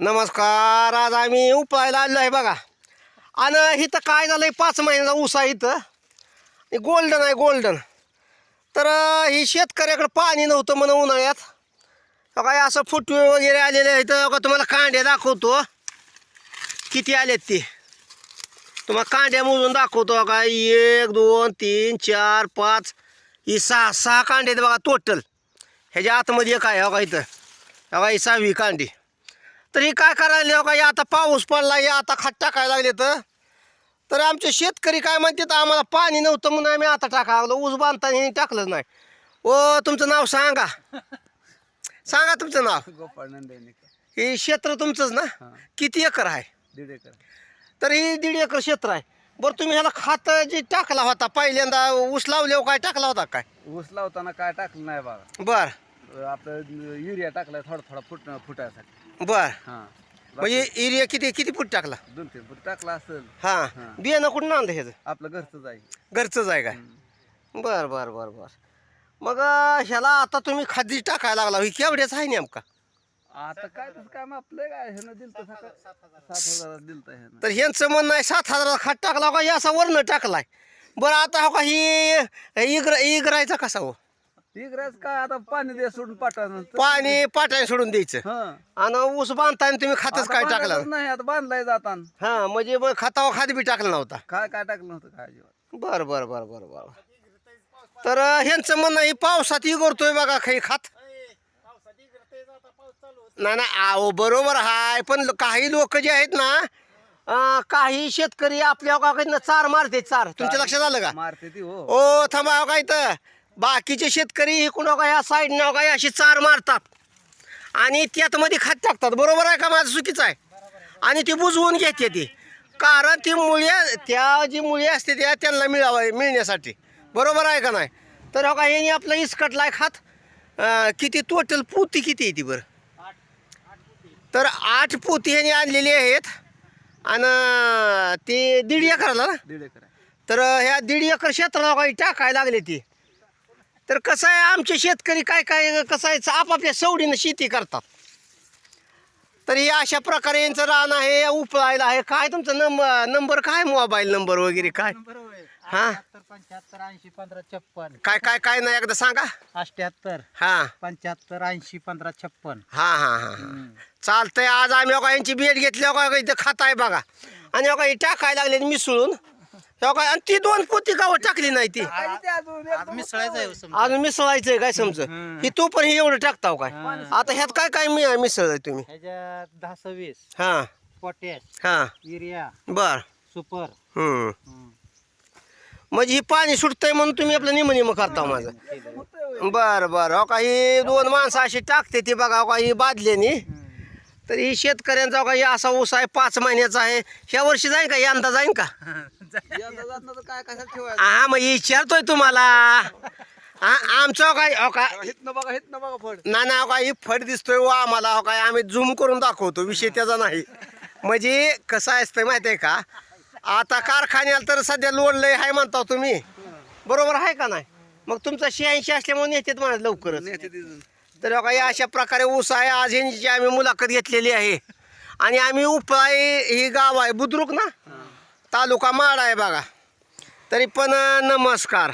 नमस्कार आज आम्ही उपायला आलो आहे बघा. आणि इथं काय झालं आहे पाच महिन्याचा ऊस आहे इथं. गोल्डन आहे गोल्डन तर ही शेतकऱ्याकडे पाणी नव्हतं म्हणून उन्हाळ्यात. काय असं फुटवे वगैरे आलेले आहेत का तुम्हाला कांडे दाखवतो. किती आलेत ते? तुम्हाला कांड्या मोजून दाखवतो का एक दोन तीन चार पाच ही सहा सहा कांडे आहेत बघा टोटल ह्याच्या आतमध्ये काय आहे हो का इथं? हो का ही सहावी कांडी. तर हे काय करायला हो का? हे आता पाऊस पडला हे आता खत टाकायला लागले तर. तर आमचे शेतकरी काय म्हणतात आम्हाला पाणी नव्हतं म्हणून आम्ही आता टाकायला लागलो. ऊस बांधताना टाकलंच नाही. ओ तुमचं नाव सांगा. सांगा तुमचं नाव. हे क्षेत्र तुमचंच ना? हां. किती एकर आहे? दीड एकर. तर हे दीड एकर क्षेत्र आहे. बरं तुम्ही ह्याला खात जे टाकला होता पहिल्यांदा ऊस लावल्यावर काय? टाकला होता काय? ऊस लावताना काय टाकलं नाही बघा बर. आपलं युरिया टाकलाय थोडा थोडा फुट फुटायसाठी. बर. हां. म्हणजे एरिया किती किती फूट टाकला? दोन तीन फूट टाकला असेल. हां. हां. बियाणं कुठून आणलं ह्याचं? आपलं घरचंच आहे. घरचंच आहे काय. बर बर बर बर. मग अं, ह्याला आता तुम्ही खादी टाकायला लागला. ही केवढ्याच आहे नेमका? आता काय तसं काय मग आपलं काय ह्यानं दिलं तर सात हजार. दिलं तर ह्यानं. तर ह्यांचं म्हणणं आहे सात हजाराचा खाट टाकला का? हे असा वर्ण टाकलाय. बरं आता हो का ही इगर इगरायचा कसा हो? इकडेच काय आता पाणी दे सोडून पाठवणार? पाणी पाटाने सोडून द्यायचं. हां. आणि ऊस बांधताना तुम्ही खातच आता काय टाकला? बांधायचंच नाही आता बांधलाय जाताना. हा म्हणजे मग खतावा खात बी टाकला नव्हता. काय काय टाकलं नव्हतं काय अजिबात? बर बर बर बर बर. तर अं, ह्यांचं म्हणणं आहे पावसात इगरतोय बघा काही खात. नाही नाही आहो बरोबर हाय पण लो- काही लोक जे आहेत ना अं, काही शेतकरी आपल्या गावाकडनं चार मारते चार. तुमच्या लक्षात आलं का? मारते ती हो. ओ थांबा हो काय तर बाकीचे शेतकरी इकडून का ह्या साईडनं काय अशी चार मारतात. आणि त्यात मध्ये खात टाकतात. बरोबर आहे का? माझं चुकीचं आहे. आणि ती बुजवून घेते ती. कारण ती मुळ्या त्या जी मुळी असते त्या त्यांना मिळावं मिळण्यासाठी. बरोबर आहे का नाही? तर हो का ह्याने आपलं इसकटलाय खात किती टोटल पोती किती आहे ती बरं? तर आठ पोती ह्याने आणलेली आहेत. आणि ते दीड एकराला ना? दीड एकर आहे. तर ह्या दीड एकर क्षेत्राला काही टाकायला लागले ती. तर कसं आहे आमचे शेतकरी काय काय कसं आहे आपापल्या सवडीनं शेती करतात. तर हे अशा प्रकारे यांचं रान आहे उपळायला आहे. काय तुमचं नंबर नंबर काय मोबाईल नंबर वगैरे काय? हा? पंच्याहत्तर ऐंशी पंधरा छप्पन. काय काय काय नाही एकदा सांगा. अठ्याहत्तर हां. पंच्याहत्तर ऐंशी पंधरा छप्पन. हां हां हां हां. चालतंय आज आम्ही यांची भेट घेतली इथं खात आहे बघा. आणि हे टाकायला लागले मिसळून. हो का आणि ती दोन पोती गावं टाकली नाही ती? आता मिसळायचं आहे समजा. अजून मिसळायचंय काय समज? ही तू पण हे एवढं टाकताव काय? आता ह्यात काय काय मी मिसळलंय तुम्ही? ह्याच्यात दहा सव्वीस. हा. पोटॅश हा. युरिया. बर. सुपर. हम्म. हम्म. म्हणजे ही पाणी सुटतंय म्हणून तुम्ही आपलं निम निम करता माझं. बर बर. हो का ही दोन माणसं अशी टाकते ती बघा हो का ही बादल्यानी तर ही शेतकऱ्यांचा हो का ही असा ऊस आहे पाच महिन्याचा आहे. ह्या वर्षी जाईन का? यंदा जाईन का? काय ठेवायचं? हा मग विचारतोय तुम्हाला. हा आमचं हो काय हो का हितनं बघा बघा फड. ना ना काय ही फट दिसतोय वा आम्हाला हो काय आम्ही झूम करून दाखवतो विषय त्याचा नाही. म्हणजे कसं असतं माहिती आहे का? आता कारखान्याला तर सध्या लोड लय आहे म्हणता तुम्ही. बरोबर आहे का नाही? मग तुमचा शहाऐंशी असल्यामुळे नेतेत म्हणा लवकरच. नेते तिथून तर हो का या अशा प्रकारे ऊस आहे आज ह्यांची आम्ही मुलाखत घेतलेली आहे. आणि आम्ही उपळाई ही गाव आहे बुद्रुक ना? तालुका माड आहे बघा. तरी पण नमस्कार.